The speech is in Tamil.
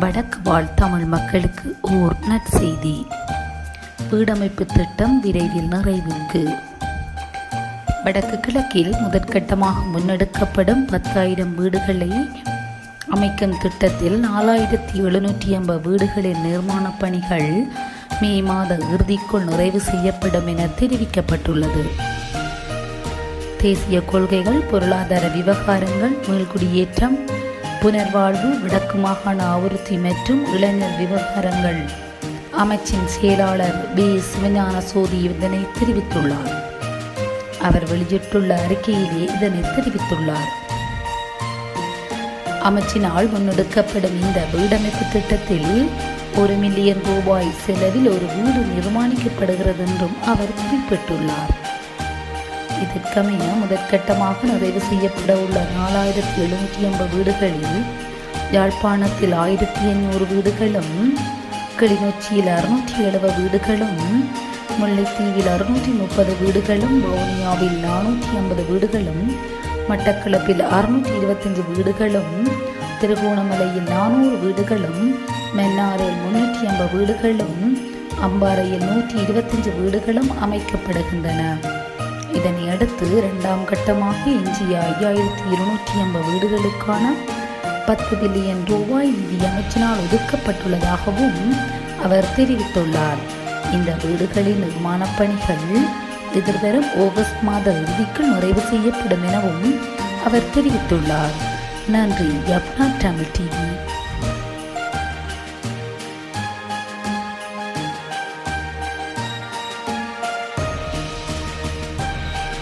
வடக்கு வாழ் தமிழ் மக்களுக்கு ஓர் நற்செய்தி. வீடமைப்பு திட்டம் விரைவில் நிறைவுக்கு வடக்கு கிழக்கில் முதற்கட்டமாக முன்னெடுக்கப்படும் பத்தாயிரம் வீடுகளை அமைக்கும் திட்டத்தில் நாலாயிரத்தி எழுநூற்றி ஐம்பது வீடுகளின் நிர்மாணப் பணிகள் மே மாத இறுதிக்குள் நிறைவு செய்யப்படும் என தெரிவிக்கப்பட்டுள்ளது. தேசிய கொள்கைகள் பொருளாதார விவகாரங்கள் மீள்குடியேற்றம் புனர்வாழ்வு வடக்கு மாகாண அபிவிருத்தி மற்றும் இளைஞர் விவகாரங்கள் அமைச்சின் செயலாளர் பி சிவஞான சோதி இதனை தெரிவித்துள்ளார். அவர் வெளியிட்டுள்ள அறிக்கையிலே இதனை தெரிவித்துள்ளார். அமைச்சினால் முன்னெடுக்கப்படும் இந்த வீடமைப்பு திட்டத்தில் ஒரு மில்லியன் ரூபாய் செலவில் ஒரு வீடு நிர்மாணிக்கப்படுகிறது என்றும் அவர் குறிப்பிட்டுள்ளார். இதற்கமைய முதற்கட்டமாக நிறைவு செய்யப்பட உள்ள நாலாயிரத்தி எழுநூற்றி ஐம்பது வீடுகளில் யாழ்ப்பாணத்தில் ஆயிரத்தி எண்ணூறு வீடுகளும் கிளிநொச்சியில் அறுநூற்றி எழுபது வீடுகளும் முல்லைத்தீவில் அறுநூற்றி முப்பது வீடுகளும் வவுனியாவில் நானூற்றி ஐம்பது வீடுகளும் மட்டக்களப்பில் அறுநூற்றி இருபத்தஞ்சு வீடுகளும் திருகோணமலையில் நானூறு வீடுகளும் மென்னாரில் முன்னூற்றி ஐம்பது வீடுகளும் அம்பாறையில் நூற்றி இருபத்தஞ்சு வீடுகளும் அமைக்கப்படுகின்றன. இதனை அடுத்து இரண்டாம் கட்டமாக எஞ்சிய ஐயாயிரத்தி இருநூற்றி ஐம்பது வீடுகளுக்கான பத்து பில்லியன் ரூபாய் நிதி அமைச்சினால் ஒதுக்கப்பட்டுள்ளதாகவும் அவர் தெரிவித்துள்ளார். இந்த வீடுகளின் நிர்மாணப் பணிகள் எதிர்வரும் ஆகஸ்ட் மாத இறுதிக்குள் நிறைவு செய்யப்படும் எனவும் அவர் தெரிவித்துள்ளார். நன்றி. யப்னா தமிழ் டிவி.